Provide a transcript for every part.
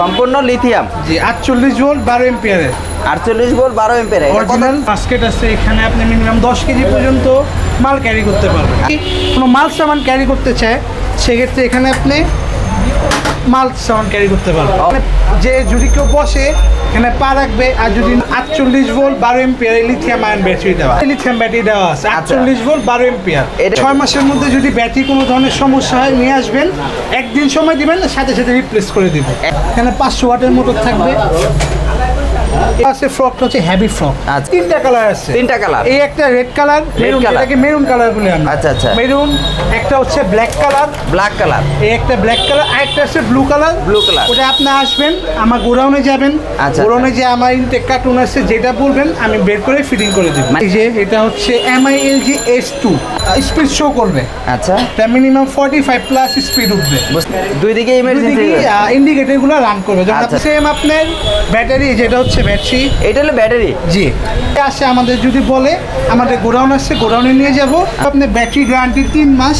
সম্পূর্ণ লিথিয়াম জি আটচল্লিশ ভোল্ট বারো এম্পিয়ারের আটচল্লিশ ভোল্ট বারো এম্পিয়ার অরিজিনাল বাস্কেট আছে এখানে আপনি মিনিমাম দশ কেজি পর্যন্ত মাল ক্যারি করতে পারবেন। কোনো মাল সামান ক্যারি করতে চায় সেক্ষেত্রে এখানে আপনি মাল সামান ক্যারি করতে পারবে। মানে যে যদি কেউ বসে এখানে পা রাখবে আর যদি আটচল্লিশ ভোল্ট বারো এম্পিয়ার লিথিয়াম আয়ন ব্যাটারি দেওয়া লিথিয়াম ব্যাটারি দেওয়া আছে আটচল্লিশ ভোল্ট বারো এম্পিয়ার ছয় মাসের মধ্যে যদি ব্যাটারি কোনো ধরনের সমস্যা হয় নিয়ে আসবেন। একদিন সময় দিবেন সাথে সাথে রিপ্লেস করে দিব এখানে পাঁচশো ওয়াটের মোটর থাকবে। আছে ফ্রকটা হচ্ছে হ্যাভি ফ্রক আচ্ছা। তিনটা কালার আছে। তিনটা কালার এই একটা রেড কালার মেরুন। এটাকে মেরুন কালার বলে আমরা। আচ্ছা, আচ্ছা। মেরুন একটা হচ্ছে ব্ল্যাক কালার ব্ল্যাক কালার এই একটা ব্ল্যাক কালার আর একটা আছে ব্লু কালার Blue colour। ওটা আপনি আসবেন আমার গোডাউনে যাবেন। আচ্ছা, গোডাউনে যে আমার ইনটেক কার্টুন আছে যেটা বলবেন আমি বের করে ফিটিং করে দেবো। মানে- এই যে এটা হচ্ছে MI LG S two speed show করবে। আচ্ছা। এটা minimum forty five plus speed উঠবে দুই দিকে ইমার্জেন্সি ইন্ডিকেটরগুলো। রান করবে। যখন আচ্ছা। সেম আপনার ব্যাটারি যেটা হচ্ছে ব্যাটারি? এটা হলো ব্যাটারি। জি। আসে আমাদের যদি বলে আমাদের গোডাউন আসছে গোডাউনে নিয়ে যাব। আপনি ব্যাটারি গ্যারান্টি তিন মাস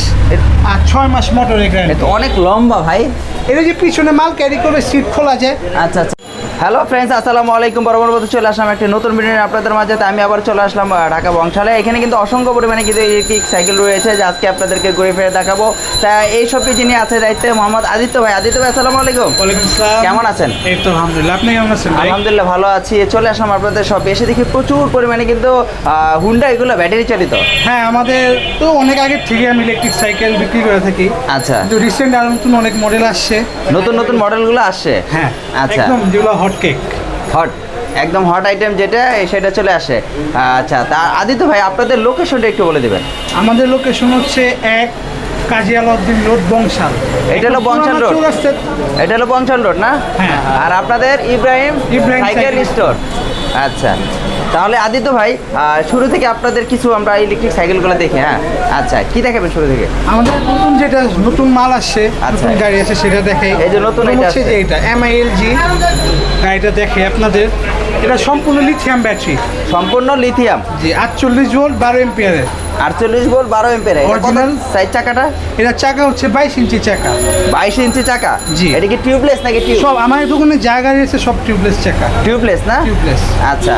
আর ছয় মাস মোটরের গ্যারান্টি। এটা অনেক লম্বা ভাই। এটা যে পিছনে মাল ক্যারি করে সিট খোলা যায়। আচ্ছা আচ্ছা। হ্যালো ফ্রেন্ডস আসসালামু আলাইকুম। বরাবর মতো চলে আসলাম একটি নতুন ভিডিও আপনাদের মাঝে। আমি আবার চলে আসলাম ঢাকা বংশালে। এখানে কিন্তু অসংখ্য পরিমাণে কিন্তু ইলেকট্রিক সাইকেল রয়েছে যে আজকে আপনাদেরকে ঘুরে ফিরে দেখাবো। তা এই সব যিনি আছে দায়িত্বে মোহাম্মদ আদিত্য ভাই। আদিত্য ভাই আসসালামু আলাইকুম। ওয়ালাইকুম কেমন আছেন? এই তো আলহামদুলিল্লাহ। আপনি কেমন আছেন আলহামদুলিল্লাহ ভালো আছি। চলে আসলাম আপনাদের সব এসে দেখি প্রচুর পরিমাণে কিন্তু হুন্ডা এগুলো ব্যাটারি চালিত। হ্যাঁ আমাদের তো অনেক আগে থেকে আমি ইলেকট্রিক সাইকেল বিক্রি করে থাকি। আচ্ছা। রিসেন্ট আর নতুন অনেক মডেল আসছে। নতুন নতুন মডেলগুলো আসছে। হ্যাঁ আচ্ছা। একদম যেগুলো হট কেক হট একদম হট আইটেম যেটা সেটা চলে আসে। আচ্ছা তা আদিত্য ভাই আপনাদের লোকেশনটা একটু বলে দেবেন। আমাদের লোকেশন হচ্ছে এক কাজী আলাউদ্দিন রোড বংশাল। এটা হলো বংশাল রোড। এটা হলো বংশাল রোড না? হ্যাঁ। আর আপনাদের Ibrahim Ibrahim cycle cycle. Store আচ্ছা। তাহলে আদিত্য ভাই শুরু থেকে আপনাদের কিছু আমরা ইলেকট্রিক সাইকেলগুলো দেখি হ্যাঁ? আচ্ছা কি দেখাবেন শুরু থেকে? আমাদের নতুন যেটা নতুন মাল আসছে আচ্ছা। নতুন গাড়ি আছে সেটা দেখে এই যে নতুন হচ্ছে। যে এটা এমআইএলজি গাড়িটা দেখে আপনাদের। এটা সম্পূর্ণ লিথিয়াম ব্যাটারি সম্পূর্ণ লিথিয়াম জি আটচল্লিশ ভোল্ট বারো এম্পিয়ারের আটচল্লিশ বল বারো এম্পের অরিজিনাল সাইড চাকাটা? এটা চাকা হচ্ছে বাইশ ইঞ্চি চাকা। বাইশ ইঞ্চি চাকা? জি। এটা কি টিউবলেস নাকি টিউব সব আমার দোকানে যা গাড়ি আছে সব টিউবলেস চাকা। টিউবলেস না? টিউবলেস আচ্ছা।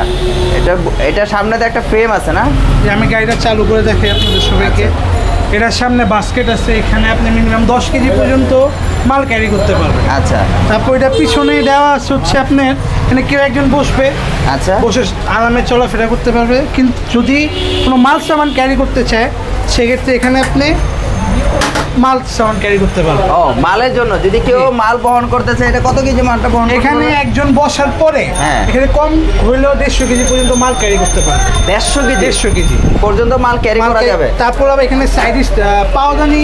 এটা এটা সামনে তো একটা ফ্রেম আছে না? যে আমি গাড়িটা চালু করে দেখাই আপনাদের সবাইকে। এটার সামনে বাস্কেট আছে এখানে আপনি মিনিমাম দশ কেজি পর্যন্ত মাল ক্যারি করতে পারবে। আচ্ছা। তারপর এটা পিছনে দেওয়া আছে হচ্ছে আপনার এখানে কেউ একজন বসবে আচ্ছা। বসে আরামে চলাফেরা করতে পারবে। কিন্তু যদি কোনো মাল সামান ক্যারি করতে চায় সেক্ষেত্রে এখানে আপনি মাল সামান ক্যারি করতে পারবেন ও মালের জন্য। যদি কেউ মাল বহন করতে চায় এটা কত কেজি মালটা বহন এখানে একজন বসার পরে হ্যাঁ। এখানে কম হইলেও দেড়শো কেজি পর্যন্ত মাল ক্যারি করতে পারবে। দেড়শো কেজি? দেড়শো কেজি। পর্যন্ত মাল ক্যারি করা যাবে? তারপর আবার এখানে সাইড পাওদানি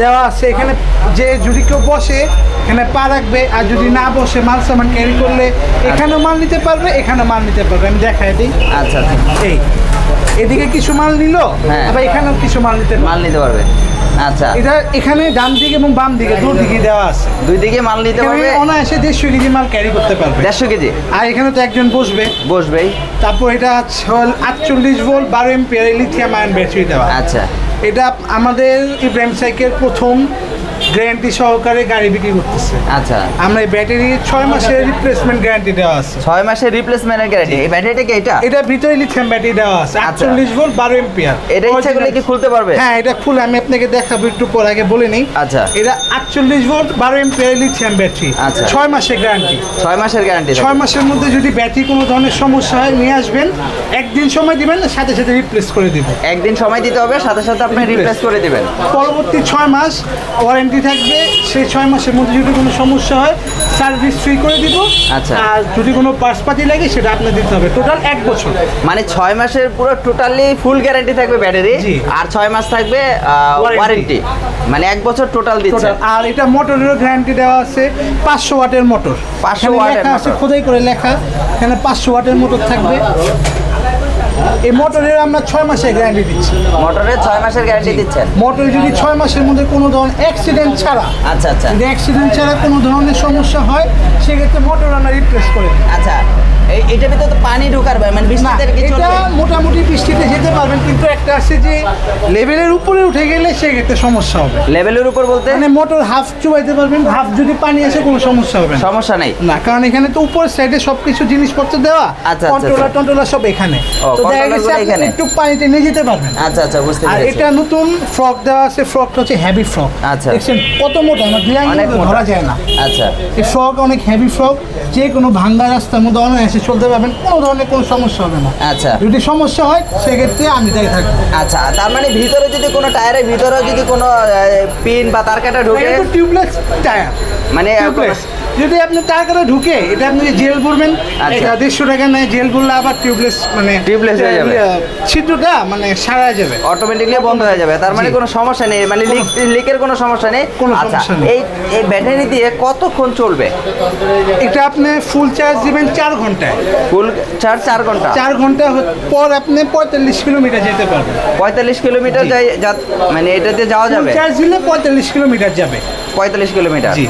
দেওয়া আছে। এখানে যে যদি কেউ বসে এখানে পা রাখবে আর যদি না বসে মাল সামান ক্যারি করলে এখানেও মাল নিতে পারবে এখানেও মাল নিতে পারবে। আমি দেখাই দিই। আচ্ছা আচ্ছা। এই এদিকে কিছু মাল নিল হ্যাঁ। আবার এখানেও কিছু মাল নিতে মাল নিতে পারবে। আচ্ছা। এটা এখানে ডান দিকে এবং বাম দিকে দুই দিকে দেওয়া আছে। দুই দিকে মাল নিতে পারবে? অনায়াসে দেড়শো কেজি মাল ক্যারি করতে পারবে। দেড়শো কেজি? আর এখানে তো একজন বসবে। বসবেই। তারপর এটা আটচল্লিশ ভোল্ট বারো এমপিয়ার লিথিয়াম আয়ন ব্যাটারি দেওয়া। আচ্ছা। এটা আমাদের ইব্রাহিম সাইকেল প্রথম গ্যারান্টি সহকারে গাড়ি বিক্রি করতেছে। আচ্ছা। আমরা এই ব্যাটারি ছয় মাসের রিপ্লেসমেন্ট গ্যারান্টি দেওয়া আছে। ছয় মাসের রিপ্লেসমেন্টের গ্যারান্টি এই ব্যাটারিটা কি এটা? এটা ভিতরে লিথিয়াম ব্যাটারি দেওয়া আছে। আটচল্লিশ ভোল্ট বারো এম্পিয়ার এটা ইচ্ছা করলে কি খুলতে পারবে? হ্যাঁ এটা খুলে আমি আপনাকে দেখাবো একটু পর আগে বলে নেই। আচ্ছা। এটা আটচল্লিশ ভোল্ট বারো এম্পিয়ার লিথিয়াম ব্যাটারি আচ্ছা। ছয় মাসের গ্যারান্টি ছয় মাসের গ্যারান্টি ছয় মাসের মধ্যে যদি ব্যাটারি কোনো ধরনের সমস্যা হয় নিয়ে আসবেন। একদিন সময় দিবেন সাথে সাথে রিপ্লেস করে দিব একদিন সময় দিতে হবে সাথে সাথে আপনি রিপ্লেস করে দিবেন। পরবর্তী ছয় মাস ওয়ারেন্টি থাকবে সেই ছয় মাসের মধ্যে যদি কোনো সমস্যা হয় সার্ভিস ফ্রি করে দিব। আচ্ছা। আর যদি কোনো পার্সপাতি লাগে সেটা আপনার দিতে হবে। টোটাল এক বছর। মানে ছয় মাসের পুরো টোটালি ফুল গ্যারান্টি থাকবে ব্যাটারি আর ছয় মাস থাকবে। ওয়ারেন্টি মানে এক বছর টোটাল দিচ্ছে। আর এটা মোটরেরও গ্যারান্টি দেওয়া আছে পাঁচশো ওয়াটের মোটর 500 এখানে ওয়াটের আছে খোদাই করে লেখা এখানে পাঁচশো ওয়াটের মোটর থাকবে। এই মোটরের আমরা ছয় মাসের গ্যারান্টি দিচ্ছি। মোটরের ছয় মাসের গ্যারান্টি দিচ্ছেন? মোটর যদি ছয় মাসের মধ্যে কোনো ধরনের অ্যাক্সিডেন্ট ছাড়া আচ্ছা আচ্ছা। যদি অ্যাক্সিডেন্ট ছাড়া কোনো ধরনের সমস্যা হয় সেক্ষেত্রে মোটর আমরা রিপ্লেস করে আচ্ছা। এটার ভিতরে তো পানি ঢুকার ভয়, মানে বৃষ্টিতে কি এটা মোটামুটি বৃষ্টিতে যেতে পারবেন কিন্তু একটা আছে যে লেভেলের উপরে উঠে গেলে সেক্ষেত্রে সমস্যা হবে। লেভেলের উপর বলতে? মানে মোটর হাফ চুবাইতে পারবেন হাফ যদি পানি আসে কোনো সমস্যা হবে সমস্যা নেই। না কারণ এখানে তো উপর সাইডে সবকিছু জিনিসপত্র দেওয়া আচ্ছা, আচ্ছা, কন্ট্রোলার আচ্ছা। টন্ট্রোলার সব এখানে। তো দেখা গেছে এখানে। একটু পানিতে নিয়ে যেতে পারবেন। আচ্ছা আচ্ছা বুঝতে আর এটা নতুন ফ্রক দেওয়া আছে ফ্রকটা হচ্ছে হেভি ফ্রক আচ্ছা। দেখছেন কত মোটা আমার দুই অনেক ধরা যায় না। আচ্ছা। এই ফ্রক অনেক হেভি ফ্রক যে কোনো ভাঙ্গা রাস্তার মধ্যে অনায়াসে চলতে পারবেন কোনো ধরনের কোনো সমস্যা হবে না। আচ্ছা। যদি সমস্যা হয় সেক্ষেত্রে আমি তাই থাকব। আচ্ছা তার মানে ভিতরে যদি কোনো টায়ারের ভিতরে যদি কোনো পিন বা তার কাটা ঢুকে? টিউবলেস টায়ার মানে যদি আপনি টায়ার কাটা ঢুকে এটা আপনি জেল করবেন আচ্ছা। দেড়শো টাকা নেয় জেল করলে আবার টিউবলেস মানে টিউবলেস হয়ে যাবে। ছিদ্রটা মানে সারা যাবে। অটোমেটিকলি বন্ধ হয়ে যাবে। তার মানে কোনো সমস্যা নেই মানে লিক লিকের কোনো সমস্যা নেই। কোনো আচ্ছা সমস্যা এই এই ব্যাটারি দিয়ে কতক্ষণ চলবে? এটা আপনি ফুল চার্জ দিবেন চার ঘন্টায়। ফুল চার্জ চার ঘণ্টা? চার ঘণ্টা পর আপনি পঁয়তাল্লিশ কিলোমিটার যেতে পারবেন। পঁয়তাল্লিশ কিলোমিটার যাই মানে এটাতে যাওয়া যাবে? চার্জ দিলে পঁয়তাল্লিশ কিলোমিটার যাবে। পঁয়তাল্লিশ কিলোমিটার। জি।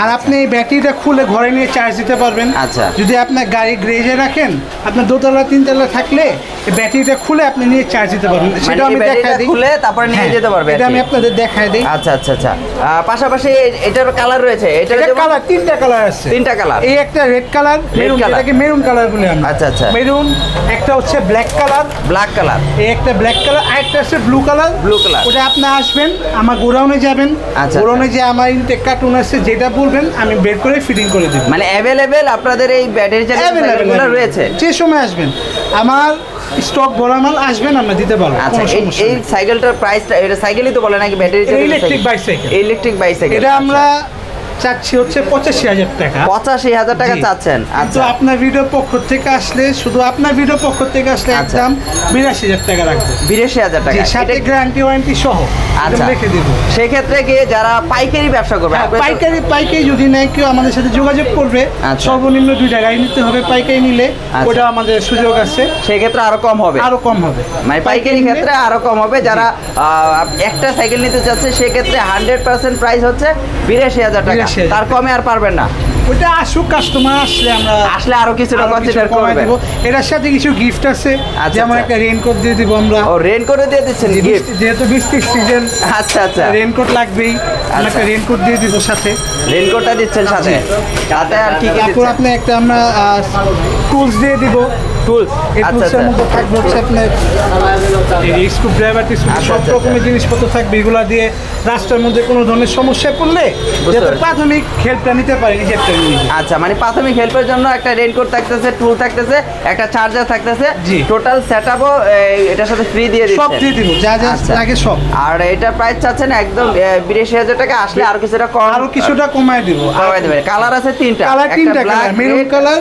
আর আপনি এই ব্যাটারিটা খুলে ঘরে নিয়ে চার্জ দিতে পারবেন। আচ্ছা। যদি আপনার গাড়ি গ্রেজে রাখেন আপনার দোতলা তিনতলা থাকলে এই ব্যাটারিটা খুলে আপনি নিয়ে চার্জ দিতে পারবেন। সেটা এই আমি দেখাই দিই। খুলে তারপরে নিয়ে হ্যাঁ, যেতে পারবে এটা আমি আপনাদের দেখাই দিই। আচ্ছা আচ্ছা আচ্ছা। পাশাপাশি এটার কালার রয়েছে। এটা কালার তিনটা কালার আছে। তিনটা কালার এই একটা রেড কালার মেরুন। এটাকে মেরুন কালার বলি আমরা। আচ্ছা, আচ্ছা। মেরুন একটা হচ্ছে ব্ল্যাক কালার ব্ল্যাক কালার এই একটা ব্ল্যাক কালার আর একটা আছে ব্লু কালার ব্লু কালার ওটা আপনি আসবেন আমার গোডাউনে যাবেন। আচ্ছা, গোডাউনে যে আমার ইনটেক কার্টুন আছে যেটা বলবেন আমি বের করে ফিটিং করে দিব। মানে অ্যাভেলেবেল আপনাদের এই ব্যাটারি চালিত রয়েছে? যে সময় আসবেন। আমার স্টক ভরা মাল আসবেন আমরা দিতে পারব আচ্ছা এই এই সাইকেলটার প্রাইসটা এটা সাইকেলই তো বলে নাকি battery electric bicycle। Electric bicycle এটা আমরা চাচ্ছি হচ্ছে পঁচাশি হাজার টাকা। পঁচাশি হাজার টাকা চাচ্ছেন? আচ্ছা। আপনার ভিডিও পক্ষ থেকে আসলে শুধু আপনার ভিডিও পক্ষ থেকে আসলে আচ্ছা। একদম বিরাশি হাজার টাকা রাখব। বিরাশি হাজার টাকা। সাথে গ্যারান্টি ওয়ারেন্টি সহ। আচ্ছা। রেখে দিব। সেক্ষেত্রে কি যারা পাইকারি ব্যবসা করবে হ্যাঁ, পাইকারি পাইকারি যদি নেয় কেউ আমাদের সাথে যোগাযোগ করবে। আচ্ছা। সর্বনিম্ন দুই টাকায় নিতে হবে পাইকারি নিলে। আচ্ছা। ওটা আমাদের সুযোগ আছে। সেক্ষেত্রে আরও কম হবে। আরও কম হবে। মানে পাইকারি ক্ষেত্রে আরও কম হবে। যারা একটা সাইকেল নিতে চাচ্ছে সেক্ষেত্রে হান্ড্রেড পার্সেন্ট প্রাইস হচ্ছে বিরাশি হাজার টাকা। 82,000 তার কমে আর পারবেন না। ওটা আসুক কাস্টমার আসলে আমরা আসলে আরও কিছুটা কনসিডার করবেন দিব। এটার সাথে কিছু গিফট আছে। আচ্ছা, যেমন আচ্ছা। একটা রেইনকোট দিয়ে দিব আমরা। ও রেন করে দিয়ে দিচ্ছেন গিফট যেহেতু বৃষ্টির সিজন আচ্ছা আচ্ছা। রেইনকোট লাগবেই। আমরা একটা রেইনকোট দিয়ে দিব সাথে। রেইনকোটটা দিচ্ছেন সাথে। সাথে আর কি কি তারপর আপনি একটা আমরা টুলস দিয়ে দিব। টুলস আচ্ছা আচ্ছা। মধ্যে থাকবে হচ্ছে আপনার এই স্ক্রু ড্রাইভার আচ্ছা, সব রকমের জিনিসপত্র থাকবে এগুলা দিয়ে রাস্তার মধ্যে কোনো ধরনের সমস্যায় পড়লে যাতে প্রাথমিক হেল্পটা নিতে পারি আচ্ছা মানে প্রাথমিক হেল্পের জন্য একটা রেনকোট থাকতেছে টুল থাকতেছে একটা চার্জার থাকতেছে। জি। টোটাল সেটআপও এটার সাথে ফ্রি দিয়ে সব দিচ্ছে। দিয়ে দিব যা যা। লাগে সব। আর এটা প্রাইস চাচ্ছেন একদম বিরাশি হাজার টাকা আসলে আর কিছুটা কম আরও কিছুটা কমায় দিব। দেবেন। কালার আছে তিনটা। কালার তিনটা colour maroon colour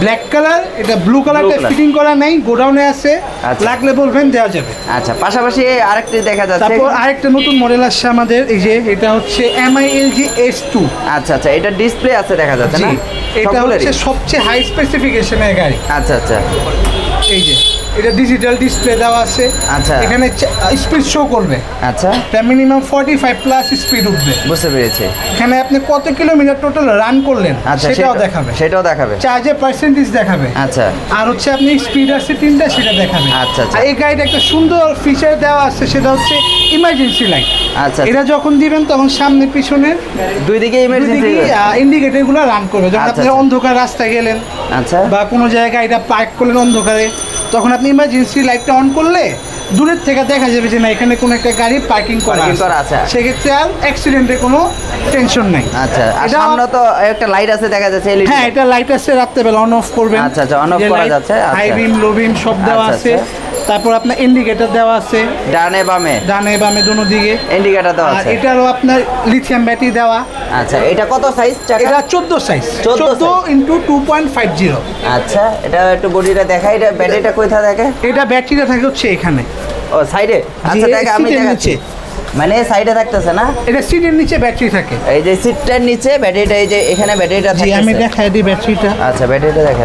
black colour এটা ব্লু কালারটা ফিটিং করা নাই গোডাউনে আছে। লাগলে বলবেন দেওয়া যাবে। আচ্ছা পাশাপাশি আরেকটি দেখা যাচ্ছে। তারপর আরেকটা নতুন মডেল আসছে আমাদের এই যে এটা হচ্ছে MI L G S two আচ্ছা আচ্ছা এটা ডিসপ্লে আছে দেখা যাচ্ছে না? এটা? হচ্ছে সবচেয়ে হাই স্পেসিফিকেশনের গাড়ি। আচ্ছা আচ্ছা। এই যে। এটা ডিজিটাল ডিসপ্লে দেওয়া আছে। আচ্ছা। এখানে স্পিড শো করবে। আচ্ছা। এটা minimum forty five plus speed উঠবে। বুঝতে পেরেছি। এখানে আপনি কত কিলোমিটার টোটাল রান করলেন আচ্ছা সেটাও দেখাবে। সেটাও দেখাবে। চার্জের পার্সেন্টেজ দেখাবে। আচ্ছা। আর হচ্ছে আপনি স্পিড আছে তিনটা সেটা দেখাবে। আচ্ছা, আচ্ছা। এই গাড়িটা একটা সুন্দর ফিচার দেওয়া আছে সেটা হচ্ছে ইমার্জেন্সি লাইট আচ্ছা এটা যখন দিবেন তখন সামনে পিছনে দুই দিকে ইমার্জেন্সি ইন্ডিকেটরগুলো রান করবে। যখন আচ্ছা, আপনি আচ্ছা। অন্ধকার রাস্তায় গেলেন আচ্ছা। বা কোনো জায়গায় এটা পার্ক করলেন অন্ধকারে তখন আপনি ইমার্জেন্সি লাইটটা অন করলে দূরের থেকে দেখা যাবে যে না এখানে কোনো একটা গাড়ি পার্কিং করা আছে। সেক্ষেত্রে আর অ্যাক্সিডেন্টের কোনো টেনশন নেই। আচ্ছা আর সামনে তো একটা লাইট আছে দেখা যাচ্ছে এলইডি হ্যাঁ এটা লাইট আছে রাত্রেবেলা অন অফ করবেন। আচ্ছা, আচ্ছা, অন অফ করা যাচ্ছে, আচ্ছা। হাই বিম লো বিম সব দেওয়া আচ্ছা, আছে। তারপর আপনার ইন্ডিকেটর দেওয়া আছে। ডানে বামে? ডানে বামে দোনো দিকে। ইন্ডিকেটর দেওয়া আছে। এটারও আপনার লিথিয়াম ব্যাটারি দেওয়া। আচ্ছা এটা কত সাইজ এটা চোদ্দ size 14 into into two point five zero আচ্ছা এটা একটু বডিটা দেখাই এটা ব্যাটারিটা কোথা থাকে? এটা ব্যাটারিটা থাকে হচ্ছে এখানে। ও সাইডে আচ্ছা দেখ আমি দেখাচ্ছি। মানে সাইডে থাকতেছে না? এটা সিটের নিচে ব্যাটারি থাকে। এই যে সিটটার নিচে ব্যাটারিটা এই যে এখানে ব্যাটারিটা জি আমি দেখাই দিই ব্যাটারিটা আচ্ছা ব্যাটারিটা দেখা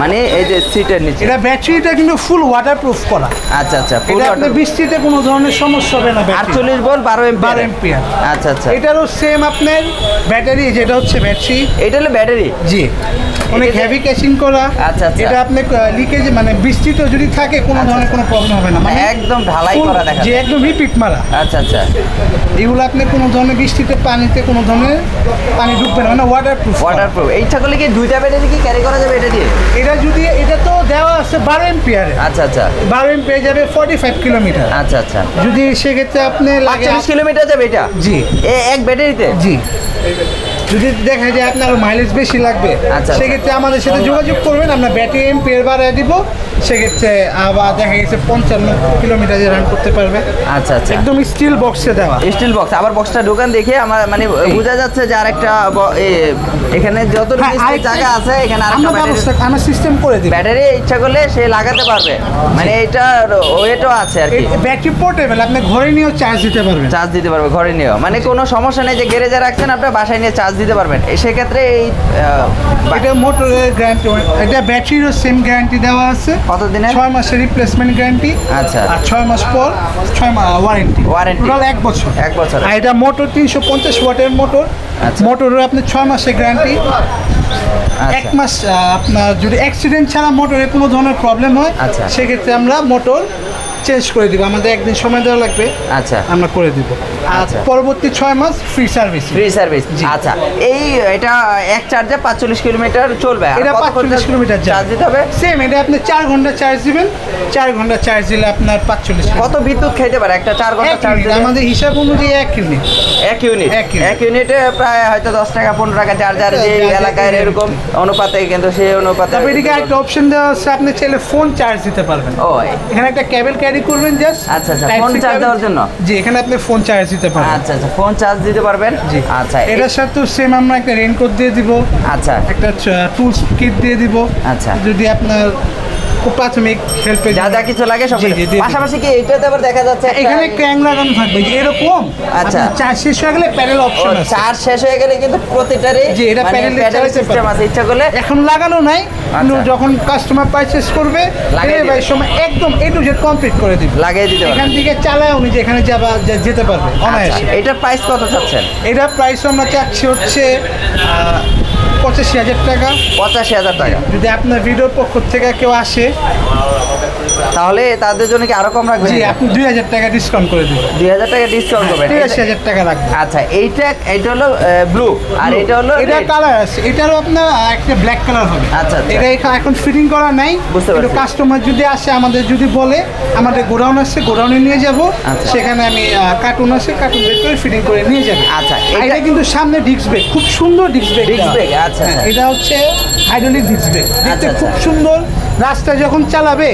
মানে এই যে সিটের নিচে। এটা ব্যাটারিটা কিন্তু ফুল ওয়াটারপ্রুফ করা। আচ্ছা আচ্ছা ফুল এটা আপনার বৃষ্টিতে কোনো ধরনের সমস্যা হবে না ব্যাটারি আটচল্লিশ ভোল্ট বারো এমপি বারো এম্পিয়ার আচ্ছা আচ্ছা। এটারও সেম আপনার ব্যাটারি যেটা হচ্ছে ব্যাটারি এটা হলো ব্যাটারি জি। অনেক হেভি ক্যাচিং করা। আচ্ছা, আচ্ছা। এটা আপনি লিকেজ মানে বৃষ্টিতে যদি থাকে কোনো আচ্ছা, ধরনের কোনো প্রবলেম হবে না। মানে একদম ঢালাই করা দেখা যে একদম রিপিট মারা। আচ্ছা আচ্ছা। এগুলো আপনি কোনো ধরনের বৃষ্টিতে পানিতে কোনো ধরনের পানি ঢুকবে না। মানে ওয়াটার প্রুফ ওয়াটার প্রুফ এইটা করলে কি দুইটা ব্যাটারি কি ক্যারি করা যাবে এটা দিয়ে? এটা যদি এটা তো দেওয়া আছে বারো এম্পিয়ারে আচ্ছা আচ্ছা। বারো এম্পিয়ার যাবে ফর্টি ফাইভ কিলোমিটার আচ্ছা আচ্ছা। যদি সেক্ষেত্রে আপনি লাগে কিলোমিটার যাবে এটা? জি। এক ব্যাটারিতে জি। যদি দেখা যায় আপনার মাইলেজ বেশি লাগবে আচ্ছা। সেক্ষেত্রে আমাদের সাথে যোগাযোগ করবেন আমরা ব্যাটারি এম্পিয়ার বাড়ায় দিব সেক্ষেত্রে আবার দেখা গেছে পঞ্চান্ন কিলোমিটার রান করতে পারবে। আচ্ছা আচ্ছা। একদম স্টিল বক্সে দেওয়া। স্টিল বক্স আবার বক্সটা ঢোকান দেখে আমার মানে বোঝা যাচ্ছে যে আরেকটা এখানে যত হ্যাঁ, জায়গা আছে এখানে আরেকটা ব্যবস্থা আমরা সিস্টেম করে দিব। ব্যাটারি ইচ্ছা করলে সে লাগাতে পারবে। মানে এটা ওয়েটও আছে আর কি। ব্যাটারি পোর্টেবল আপনি ঘরে নিয়েও চার্জ দিতে পারবেন। চার্জ দিতে পারবে ঘরে নিয়েও। মানে কোনো সমস্যা নেই যে গ্যারেজে রাখছেন আপনার বাসায় নিয়ে চার্জ দিতে পারবেন। সেক্ষেত্রে এই এটা মোটরের গ্যারান্টি এটা ব্যাটারিরও সেম গ্যারান্টি দেওয়া আছে। কত দিনের? ছয় মাসের রিপ্লেসমেন্ট গ্যারান্টি আচ্ছা। আর ছয় মাস পর ছয় মাস ওয়ারেন্টি ওয়ারেন্টি টোটাল এক বছর। এক বছর। আর এটা মোটর তিনশো পঞ্চাশ ওয়াটের মোটর আচ্ছা। মোটরের আপনি ছয় মাসের গ্যারান্টি এক আচ্ছা মাস আপনার যদি অ্যাক্সিডেন্ট ছাড়া মোটরে কোনো ধরনের প্রবলেম হয় আচ্ছা। সেক্ষেত্রে আমরা মোটর চেঞ্জ করে দিব। আমাদের একদিন সময় দেওয়া লাগবে। আচ্ছা। আমরা করে দিব। আর আচ্ছা। পরবর্তী ছয় মাস ফ্রি সার্ভিস ফ্রি সার্ভিস। আচ্ছা। এই এটা এক চার্জে পাঁচচল্লিশ কিলোমিটার চলবে। এটা পাঁচচল্লিশ কিলোমিটার চার্জ দিতে হবে? সেম এটা আপনি চার ঘণ্টা চার্জ দিবেন। চার ঘণ্টা চার্জ দিলে আপনার পাঁচচল্লিশ কত বিদ্যুৎ খেতে পারে? একটা চার ঘণ্টা চার্জ আমাদের হিসাব অনুযায়ী এক ইউনিট এক ইউনিট এক ইউনিটে প্রায় হয়তো দশ টাকা পনেরো টাকা চার্জার যে এলাকায় এরকম। অনুপাতে কিন্তু সেই অনুপাতে এদিকে একটা অপশন দেওয়া আছে আপনি চাইলে ফোন চার্জ দিতে পারবেন। ও এখানে একটা কেবল ক্যারি করবেন জাস্ট আচ্ছা, আচ্ছা, ফোন চার্জ দেওয়ার জন্য? জি এখানে আপনি ফোন চার্জ দিতে পারবেন আচ্ছা আচ্ছা ফোন চার্জ দিতে পারবেন? জি। আচ্ছা এটার সাথে সেম আমরা একটা রেইনকোট দিয়ে দিব। আচ্ছা। একটা টুলস কিট দিয়ে দিব। আচ্ছা। যদি আপনার প্রাথমিক হেল্পে যা যা কিছু লাগে সব। পাশাপাশি কি এইটাতে আবার দেখা যাচ্ছে এখানে ক্র্যাং লাগানো থাকবে যে এরকম আচ্ছা। চার্জ শেষ হয়ে গেলে প্যানেল অপশন আছে চার্জ শেষ হয়ে গেলে কিন্তু প্রতিটারই জি, এটা প্যানেলে সিস্টেম। আছে ইচ্ছা করলে এখন লাগানো নাই আচ্ছা। যখন কাস্টমার পারচেস করবে লাগিয়ে। ডেলিভারির সময় একদম এ টু জেড কমপ্লিট করে দিবে লাগিয়ে দিতে এখান থেকে চালায় উনি যেখানে যাবা যা- যেতে পারবে আচ্ছা অনায়াসে এটার প্রাইস কত চাচ্ছেন এটার প্রাইস আমরা চাচ্ছি হচ্ছে পঁচাশি হাজার টাকা। পঁচাশি হাজার টাকা। যদি আপনার ভিডিওর পক্ষ থেকে কেউ আসে তাহলে তাদের জন্য কি আরও কম রাখবেন? জি আপনি দুই হাজার টাকা ডিসকাউন্ট করে দেবেন দুই হাজার টাকা ডিসকাউন্ট করবেন। তিরাশি হাজার টাকা রাখবেন। আচ্ছা এইটা এটা হলো ব্লু আর এটা হলো এটা কালার আছে। এটারও আপনার একটা ব্ল্যাক কালার হবে। আচ্ছা, আচ্ছা। এটা এখা- এখন ফিটিং করা নাই। কিন্তু কাস্টমার যদি আসে আমাদের যদি বলে আমাদের গোডাউন আছে গোডাউনে নিয়ে যাব। আচ্ছা। সেখানে আমি কার্টুন আছে কার্টুন বের করে ফিটিং করে নিয়ে যাবে। আচ্ছা, আর এটা- কিন্তু সামনে ডিস্ক ব্রেক খুব সুন্দর ডিস্ক ব্রেক Disc brake, আচ্ছা, আচ্ছা। এটা হচ্ছে হাইড্রোলিক ডিস্ক ব্রেক দেখতে আচ্ছা, খুব আচ্ছা। সুন্দর। রাস্তায় যখন চালাবে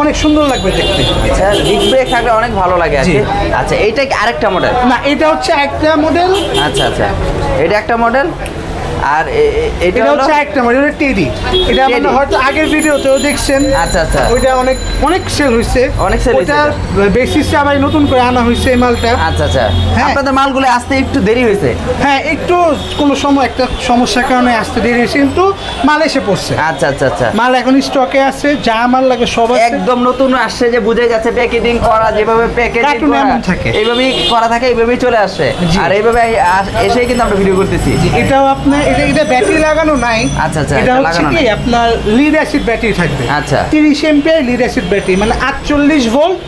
অনেক সুন্দর লাগবে দেখতে। আচ্ছা ডিস্ক ব্রেক থাকলে অনেক ভালো লাগে আছে আচ্ছা এইটা আরেকটা মডেল না এটা হচ্ছে একটা মডেল আচ্ছা আচ্ছা। এটা একটা মডেল আর এটা হচ্ছে একটা মডেল এটা টেডি এটা আপনারা হয়তো আগের ভিডিওতেও দেখছেন। আচ্ছা আচ্ছা। ওইটা অনেক অনেক সেল হয়েছে। অনেক হয়েছে ওটার বেসিসে আবার নতুন করে আনা হয়েছে এই মালটা। আচ্ছা আচ্ছা। হ্যাঁ। আপনাদের মালগুলো আসতে একটু দেরি হয়েছে। হ্যাঁ একটু কোনো সময় একটা সমস্যার কারণে আসতে দেরি হয়েছে কিন্তু মাল এসে পড়ছে। আচ্ছা আচ্ছা আচ্ছা। মাল এখন স্টকে আছে যা মাল লাগে সব একদম নতুন আসছে যে বুঝে যাচ্ছে প্যাকেজিং করা যেভাবে প্যাকেজিং করা থাকে। এইভাবেই করা থাকে এইভাবেই চলে আসছে। আর এইভাবে এসেই কিন্তু আমরা ভিডিও করতেছি। এটাও আপনার এটা এটা ব্যাটারি লাগানো নাই। আচ্ছা, আচ্ছা, এটা এটা হচ্ছে কি আপনার লিড অ্যাসিড ব্যাটারি থাকবে। আচ্ছা। তিরিশ এম্পিয়ার লিড অ্যাসিড ব্যাটারি মানে ভোল্ট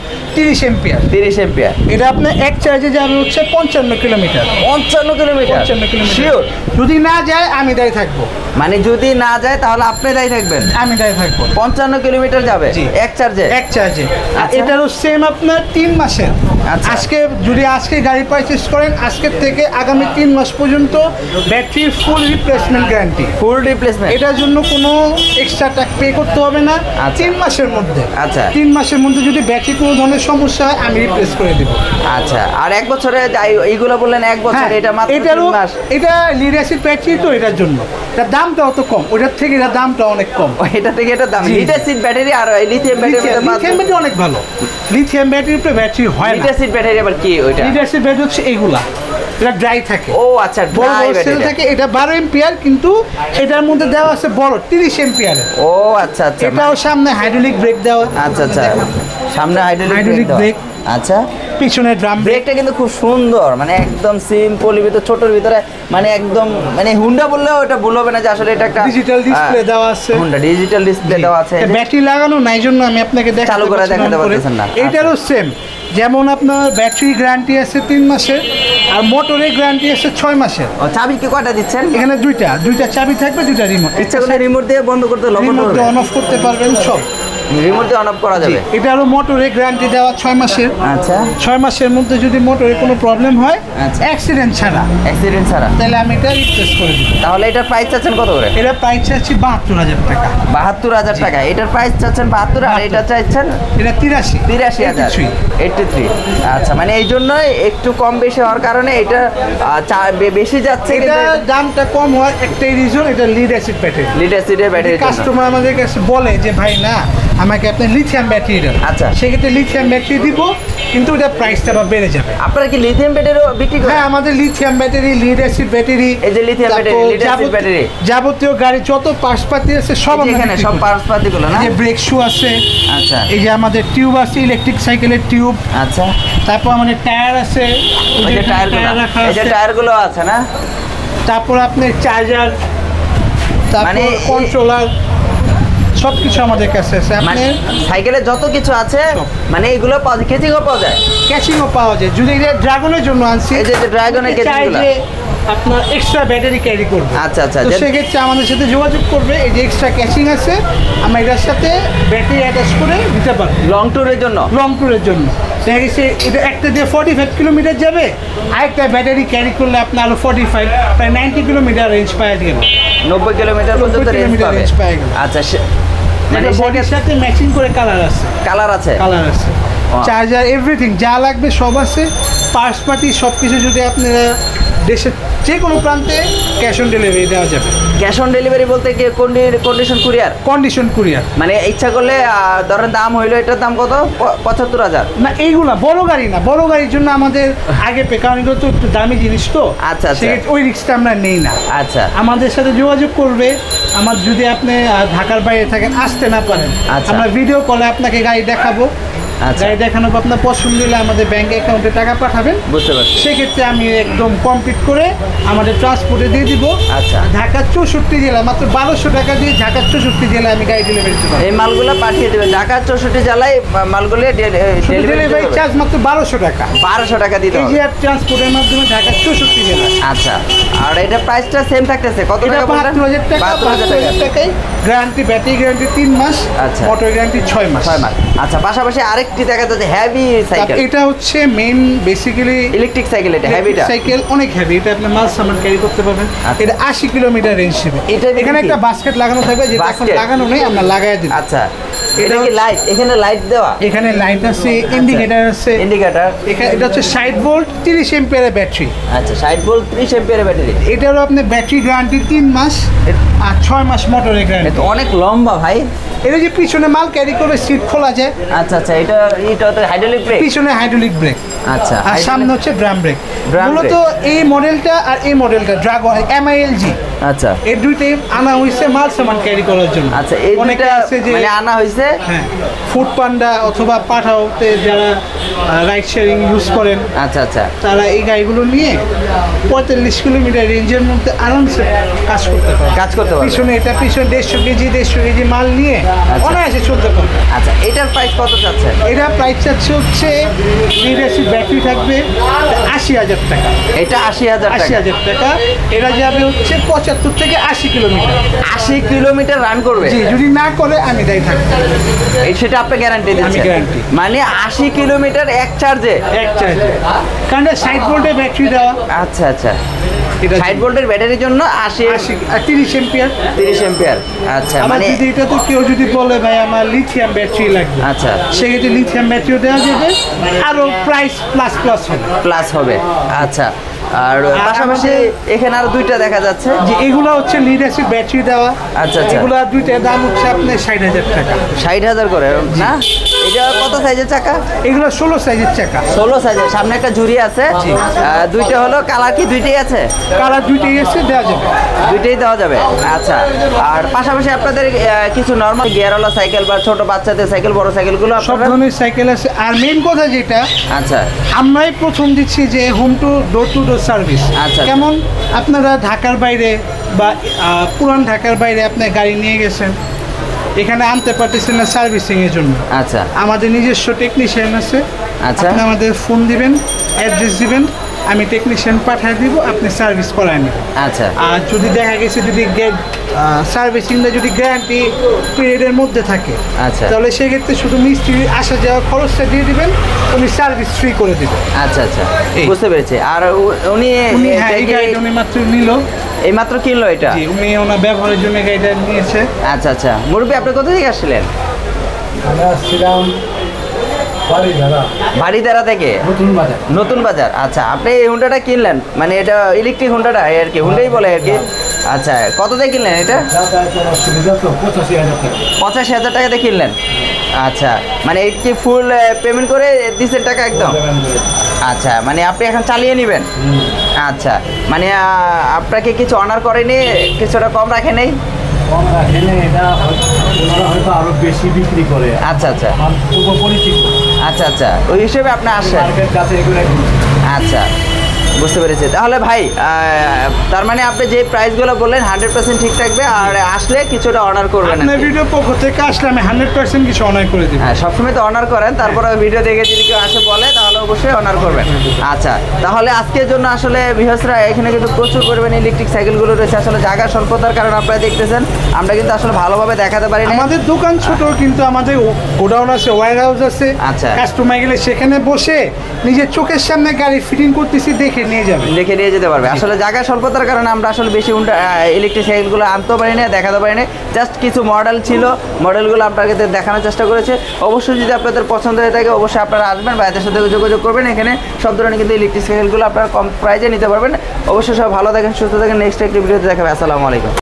এটা আপনার এক চার্জে যাবে হচ্ছে পঞ্চান্ন কিলোমিটার পঞ্চান্ন কিলোমিটার পঞ্চান্ন কিলোমিটার শিওর যদি না যায় আমি দাঁড়িয়ে থাকব। মানে যদি না যায় তাহলে আপনি দায়ী থাকবেন? আমি দাঁড়িয়ে থাকব। পঞ্চান্ন কিলোমিটার যাবে এক চার্জে এক চার্জে আর আচ্ছা। এটারও সেম আপনার তিন মাসের। আজকে যদি আজকে গাড়ি পারচেস করেন আজকের থেকে আগামী তিন মাস পর্যন্ত battery full replacement guarantee full replacement এটার জন্য কোনো এক্সট্রা টাকা পে করতে হবে না। আচ্ছা। তিন মাসের মধ্যে। আচ্ছা। তিন মাসের মধ্যে যদি ব্যাটারি কোনো ধরনের সমস্যা হয় আমি রিপ্লেস করে দেবো। আচ্ছা। আর এক বছরে এইগুলো বললেন এক বছর হ্যাঁ, এটা মাত্র এটারও মাস। এটা লিড অ্যাসিড ব্যাটারি তো এটার জন্য। এটার দামটা অত কম। ওটার থেকে এটার দামটা অনেক কম। এটা থেকে এটা দাম। সিট ব্যাটারি আর লিথিয়াম ব্যাটারি ব্যাটারি অনেক ভালো। লিথিয়াম ব্যাটারির উপরে ব্যাটারি হয় না। লিটার ব্যাটারি আবার কি ওইটা? লিড অ্যাসিড ব্যাটারি হচ্ছে এগুলা। এটা ড্রাই থাকে। ও আচ্ছা বড় বড় সেল থাকে এটা বারো এম্পিয়ার কিন্তু এটার মধ্যে দেওয়া আছে বড় তিরিশ এম্পিয়ার ও আচ্ছা আচ্ছা। এটাও সামনে হাইড্রোলিক ব্রেক দেওয়া। আচ্ছা আচ্ছা। সামনে হাইড্রোলিক ব্রেক আচ্ছা। পিছনে ড্রাম ব্রেক ব্রেকটা কিন্তু খুব সুন্দর মানে একদম সিম্পল ভিতরে ছোটর ভিতরে মানে একদম মানে হুন্ডা বললেও এটা ভুল হবে না যে আসলে এটা একটা ডিজিটাল ডিসপ্লে দেওয়া আছে। হুন্ডা ডিজিটাল ডিসপ্লে দেওয়া আছে। ব্যাটারি লাগানো নাই জন্য আমি আপনাকে চালু করে দেখাতে পারতেছেন না। আচ্ছা। এইটারও সেম যেমন আপনার ব্যাটারি গ্যারান্টি আছে তিন মাসের আর মোটরের গ্যারান্টি আছে ছয় মাসের। ও চাবি কি কয়টা দিচ্ছেন? এখানে দুইটা দুইটা চাবি থাকবে দুইটা রিমোট ইচ্ছা করলে রিমোট দিয়ে বন্ধ করতে লক করতে অন অফ করতে পারবেন সব। রিমোট দিয়ে অন অফ করা যাবে? এটা হলো মোটরে গ্যারান্টি দেওয়া ছয় মাসের। আচ্ছা। ছয় মাসের মধ্যে যদি মোটরে কোনো প্রবলেম হয় আচ্ছা। অ্যাক্সিডেন্ট ছাড়া। অ্যাক্সিডেন্ট ছাড়া। তাহলে আমি এটা রিপ্লেস করে দিব। তাহলে এটার প্রাইস চাচ্ছেন কত করে? এটা প্রাইস চাচ্ছি বাহাত্তর হাজার টাকা। বাহাত্তর হাজার টাকা। এটার প্রাইস চাচ্ছেন বাহাত্তর আর এটা চাইছেন এটা তিরাশি। তিরাশি হাজার। এইটটি থ্রি আচ্ছা মানে এই জন্যই একটু কম বেশি হওয়ার কারণে এটা বেশি যাচ্ছে এটা দামটা কম হয় একটাই রিজন এটা লিড অ্যাসিড ব্যাটারি লিড অ্যাসিডের ব্যাটারি কাস্টমার আমাদের কাছে বলে যে ভাই না আমাকে আপনি লিথিয়াম ব্যাটারি আচ্ছা। সেক্ষেত্রে লিথিয়াম ব্যাটারি দিব কিন্তু ওটা প্রাইসটা আবার বেড়ে যাবে। আপনারা কি লিথিয়াম ব্যাটারিও বিক্রি করেন? হ্যাঁ আমাদের lithium battery lead acid battery এই যে lithium battery, তারপর lead acid যাবতীয়- গাড়ি যত পার্টসপাতি আছে সব এখানে সব করি। পার্টস পাতিগুলো না? এই যে ব্রেক শু আছে আচ্ছা। এই যে আমাদের টিউব আছে ইলেকট্রিক সাইকেলের টিউব আচ্ছা। তারপর আমাদের টায়ার আছে ওই যে টায়ারগুলো এই যে। টায়ারগুলো আছে না? তারপর আপনার চার্জার তারপর মানে কন্ট্রোলার সব কিছু আমাদের কাছে আছে। মানে সাইকেলে যত কিছু আছে মানে এগুলো পাওয়া যায় কেচিংও পাওয়া যায়। ক্যাচিংও পাওয়া যায়। যদি এটা ড্রাগনের জন্য আনছি এই যে ড্রাগনের কেচিংগুলো আপনার এক্সট্রা ব্যাটারি ক্যারি করবে। আচ্ছা আচ্ছা তো সেক্ষেত্রে আমাদের সাথে যোগাযোগ করবে এই যে এক্সট্রা ক্যাচিং আছে আমরা এটার সাথে ব্যাটারি অ্যাটাচ করে দিতে পারব। লং ট্যুরের জন্য? লং ট্যুরের জন্য। দেখা গেছে এটা একটা দিয়ে ফর্টি ফাইভ কিলোমিটার যাবে আরেকটা ব্যাটারি ক্যারি করলে আপনার আরও ফর্টি ফাইভ প্রায় নাইনটি কিলোমিটার রেঞ্জ পাওয়া গেল নব্বই কিলোমিটার পর্যন্ত রেঞ্জ পাবে। পাওয়া গেল। আচ্ছা মানে মানে বডির সাথে ম্যাচিং করে কালার আছে। কালার আছে? কালার আছে। চার্জার এভরিথিং যা লাগবে সব আছে। পার্স পার্টি সব কিছু যদি আপনারা দেশের যে কোনো প্রান্তে ক্যাশ অন ডেলিভারি দেওয়া যাবে। ক্যাশ অন ডেলিভারি বলতে কি কন্ডিশন কুরিয়ার কন্ডিশন কুরিয়ার মানে ইচ্ছা করলে ধরেন দাম হইল এটার দাম কত? পঁচাত্তর হাজার। না এইগুলা বড় গাড়ি না। বড় গাড়ির জন্য আমাদের আগে পে কারণ এগুলো তো একটু দামি জিনিস তো। আচ্ছা, আচ্ছা। ওই রিক্সটা আমরা নেই না। আচ্ছা। আমাদের সাথে যোগাযোগ করবে। আমার যদি আপনি ঢাকার বাইরে থাকেন আসতে না পারেন। আচ্ছা। আমরা ভিডিও কলে আপনাকে গাড়ি দেখাবো। গাড়ি দেখানোর পর আপনার পছন্দ হলে আমাদের ব্যাংক অ্যাকাউন্টে টাকা পাঠাবেন। বুঝতে পারছি। সেক্ষেত্রে আমি একদম কমপ্লিট করে আমাদের ট্রান্সপোর্টে দিয়ে দিব। আচ্ছা। ঢাকার চৌষট্টি জেলা মাত্র বারোশো টাকা দিয়ে ঢাকার চৌষট্টি জেলায় আমি গাড়ি ডেলিভারি দিতে এই মালগুলো পাঠিয়ে দেবেন ঢাকা চৌষট্টি জেলায় মালগুলো ডেলিভারি চার্জ মাত্র বারোশো টাকা। বারোশো টাকা দিতে হবে। যে ট্রান্সপোর্টের মাধ্যমে ঢাকার চৌষট্টি জেলা আচ্ছা। আর এটা প্রাইসটা সেম থাকতেছে। কত টাকা বাহাত্তর হাজার টাকা বাহাত্তর হাজার টাকা। টাকায় গ্যারান্টি ব্যাটারি গ্যারান্টি তিন মাস আচ্ছা। মোটর গ্যারান্টি ছয় মাস। ছয় মাস। আচ্ছা পাশাপাশি আরেকটি দেখা যাচ্ছে হ্যাভি সাইকেল এটা হচ্ছে মেইন বেসিক্যালি ইলেকট্রিক সাইকেল এটা হ্যাভিটা সাইকেল অনেক হেভি এটা আপনি মাল সামান ক্যারি করতে পারবেন। আচ্ছা। এটা আশি কিলোমিটার রেঞ্জ দেবে এটা এখানে একটা বাস্কেট লাগানো থাকবে যেটা এখন লাগানো নেই আমরা লাগায় দিই। আচ্ছা। এটা এটা কি লাইট এখানে লাইট দেওয়া? এখানে লাইট আছে ইন্ডিকেটার আছে। ইন্ডিকেটর এখানে এটা হচ্ছে ষাট ভোল্ট তিরিশ এম্পিয়ারের ব্যাটারি আচ্ছা ষাট ভোল্ট ত্রিশ এম্পিয়ারের ব্যাটারি এটারও আপনার ব্যাটারি গ্যারান্টি তিন মাস আর ছয় মাস মোটরের গ্যারান্টি তো অনেক লম্বা ভাই। এটা যে পিছনে মাল ক্যারি করে সিট খোলা যায়। আচ্ছা আচ্ছা এটা এটা হাইড্রোলিক ব্রেক পিছনে হাইড্রোলিক ব্রেক আচ্ছা। আর সামনে হচ্ছে ড্রাম ব্রেক। মূলত এই মডেলটা আর এই মডেলটা ড্রাগন এমআইএলজি আচ্ছা। এই দুইটাই আনা হয়েছে মাল সামান ক্যারি করার জন্য। আচ্ছা এই দুইটা আছে যে মানে আনা হয়েছে? হ্যাঁ। ফুড পান্ডা অথবা পাঠাওতে যারা রাইড শেয়ারিং ইউজ করেন। আচ্ছা আচ্ছা। তারা এই গাড়িগুলো নিয়ে পঁয়তাল্লিশ কিলোমিটার রেঞ্জের মধ্যে আরামসে কাজ করতে পারে। কাজ করতে পারবে। পিছনে এটা পিছনে দেড়শো কেজি দেড়শো কেজি মাল নিয়ে অনায়াসে চলতে পারবে। আচ্ছা এটার প্রাইস কত চাচ্ছে? এটা প্রাইস চাচ্ছে হচ্ছে লিডারশিপ ব্যাটারি থাকবে আশি হাজার টাকা। এটা আশি হাজার আশি হাজার টাকা। এরা যাবে হচ্ছে পঁচাত্তর থেকে আশি কিলোমিটার। আশি কিলোমিটার রান করবে? জি যদি না করে আমি তাই থাকব। এই সেটা আপনি গ্যারান্টি দিচ্ছি। মানে আশি কিলোমিটার এক চার্জে এক চার্জে কারণ ষাট ভোল্টের ব্যাটারি দেওয়া। আচ্ছা আচ্ছা। এটা ষাট ভোল্টের ব্যাটারির জন্য আশি তিরিশ এম্পিয়ার তিরিশ এম্পিয়ার আচ্ছা মানে যদি এটা তো কেউ যদি বলে ভাই আমার লিথিয়াম ব্যাটারি লাগবে। আচ্ছা। সেক্ষেত্রে লিথিয়াম ব্যাটারিও দেওয়া যাবে আরও প্রাইস প্লাস প্লাস হবে। প্লাস হবে। আচ্ছা। আর পাশাপাশি এখানে আর দুইটা দেখা যাচ্ছে। যে এগুলো হচ্ছে লিড অ্যাসিড ব্যাটারি দেওয়া। আচ্ছা, আচ্ছা। এগুলো দুইটার দাম হচ্ছে আপনার ষাট হাজার টাকা। ষাট হাজার করে না? এটা কত সাইজের চাকা? এগুলো ষোলো সাইজের চাকা। ষোলো সাইজের সামনে একটা ঝুড়ি আছে। দুইটা হলো কালার কি দুইটাই আছে? কালার দুইটাই এসে দেওয়া যাবে। দুইটাই দেওয়া যাবে আচ্ছা। আর পাশাপাশি আপনাদের কিছু নর্মাল গিয়ারওয়ালা সাইকেল বা ছোট বাচ্চাদের সাইকেল বড় সাইকেলগুলো সব ধরনের সাইকেল আছে। আর মেইন কথা যেটা আচ্ছা। আমরাই প্রথম দিচ্ছি যে home to door to door service আচ্ছা। কেমন? আপনারা ঢাকার বাইরে বা পুরান ঢাকার বাইরে আপনি গাড়ি নিয়ে গেছেন এখানে আনতে পারতেছেন না সার্ভিসিং এর জন্য। আচ্ছা। আমাদের নিজস্ব টেকনিশিয়ান আছে। আচ্ছা। আপনি আমাদের ফোন দিবেন অ্যাড্রেস দিবেন আমি টেকনিশিয়ান পাঠিয়ে দিব আপনি সার্ভিস করায় নেবেন। আচ্ছা। আর যদি দেখা গেছে যদি গেট সার্ভিসিংটা যদি গ্যারান্টি পিরিয়ডের মধ্যে থাকে আচ্ছা। তাহলে সেক্ষেত্রে শুধু মিস্ত্রি আসা যাওয়া খরচটা দিয়ে দিবেন উনি সার্ভিস ফ্রি করে দিবেন। আচ্ছা আচ্ছা। বুঝতে পেরেছি। আর উনি উনি হ্যাঁ এই গাড়িটা উনি মাত্র নিল। এই মাত্র কিনলো এটা? জি উনি ওনার ব্যবহারের জন্য গাড়িটা নিয়েছে। আচ্ছা আচ্ছা। মুরব্বী আপনি কোথা থেকে আসছিলেন? আমরা আসছিলাম বাড়িদারা থেকে? নতুন বাজার। আচ্ছা আপনি এই হুন্ডাটা কিনলেন? মানে এটা ইলেকট্রিক হুন্ডাটা আর কি হুন্ডাই বলে আর কি। আচ্ছা কত দিয়ে কিনলেন এটা? পঁচাশি হাজার টাকাতে কিনলেন। আচ্ছা মানে কি ফুল পেমেন্ট করে দিচ্ছেন টাকা একদম? আচ্ছা মানে আপনি এখন চালিয়ে নেবেন? আচ্ছা মানে আপনাকে কিছু অনার করেনি কিছুটা কম রাখে নেই? কম রাখেন এটা ওনারা হয়তো আরও বেশি বিক্রি করে। আচ্ছা আচ্ছা। আমার পূর্ব পরিচিত আচ্ছা আচ্ছা। ওই হিসেবে আপনি আসেন। মার্কেট কাছে এগুলো। আচ্ছা। বুঝতে পেরেছি। তাহলে ভাই তার মানে আপনি যে প্রাইসগুলো বললেন হান্ড্রেড পার্সেন্ট ঠিক থাকবে আর আসলে কিছুটা অর্ডার করবেন আপনার। ভিডিও পক্ষ থেকে আসলে আমি হান্ড্রেড পার্সেন্ট কিছু অনার করে দিব। হ্যাঁ সবসময় তো অনার করেন তারপরে ভিডিও দেখে যদি কেউ আসে বলে তাহলে অবশ্যই অনার করবেন। আচ্ছা তাহলে আজকের জন্য আসলে বৃহস্পতিরা এখানে কিন্তু প্রচুর পরিমাণে ইলেকট্রিক সাইকেলগুলো রয়েছে। আসলে জায়গা স্বল্পতার কারণে আপনারা দেখতেছেন আমরা কিন্তু আসলে ভালোভাবে দেখাতে পারি না আমাদের দোকান ছোট কিন্তু আমাদের গোডাউন আছে ওয়ার হাউস আছে। আচ্ছা। কাস্টমার গেলে সেখানে বসে নিজের চোখের সামনে গাড়ি ফিটিং করতেছি দেখে নিয়ে যাবে। দেখে নিয়ে যেতে পারবে। আসলে জায়গা স্বল্পতার কারণে আমরা আসলে বেশি ইলেকট্রিক সাইকেলগুলো আনতেও পারি না দেখাতে পারি না জাস্ট কিছু মডেল ছিল মডেলগুলো আপনাকে দেখানোর চেষ্টা করেছে। অবশ্যই যদি আপনাদের পছন্দ হয়ে থাকে অবশ্যই আপনারা আসবেন বা এদের সাথে যোগাযোগ করবেন। এখানে সব ধরনের কিন্তু ইলেকট্রিক সাইকেলগুলো আপনারা কম প্রাইজে নিতে পারবেন। অবশ্যই সব ভালো থাকেন সুস্থ থাকেন। নেক্সট একটি ভিডিওতে দেখাবে। আসসালামু আলাইকুম।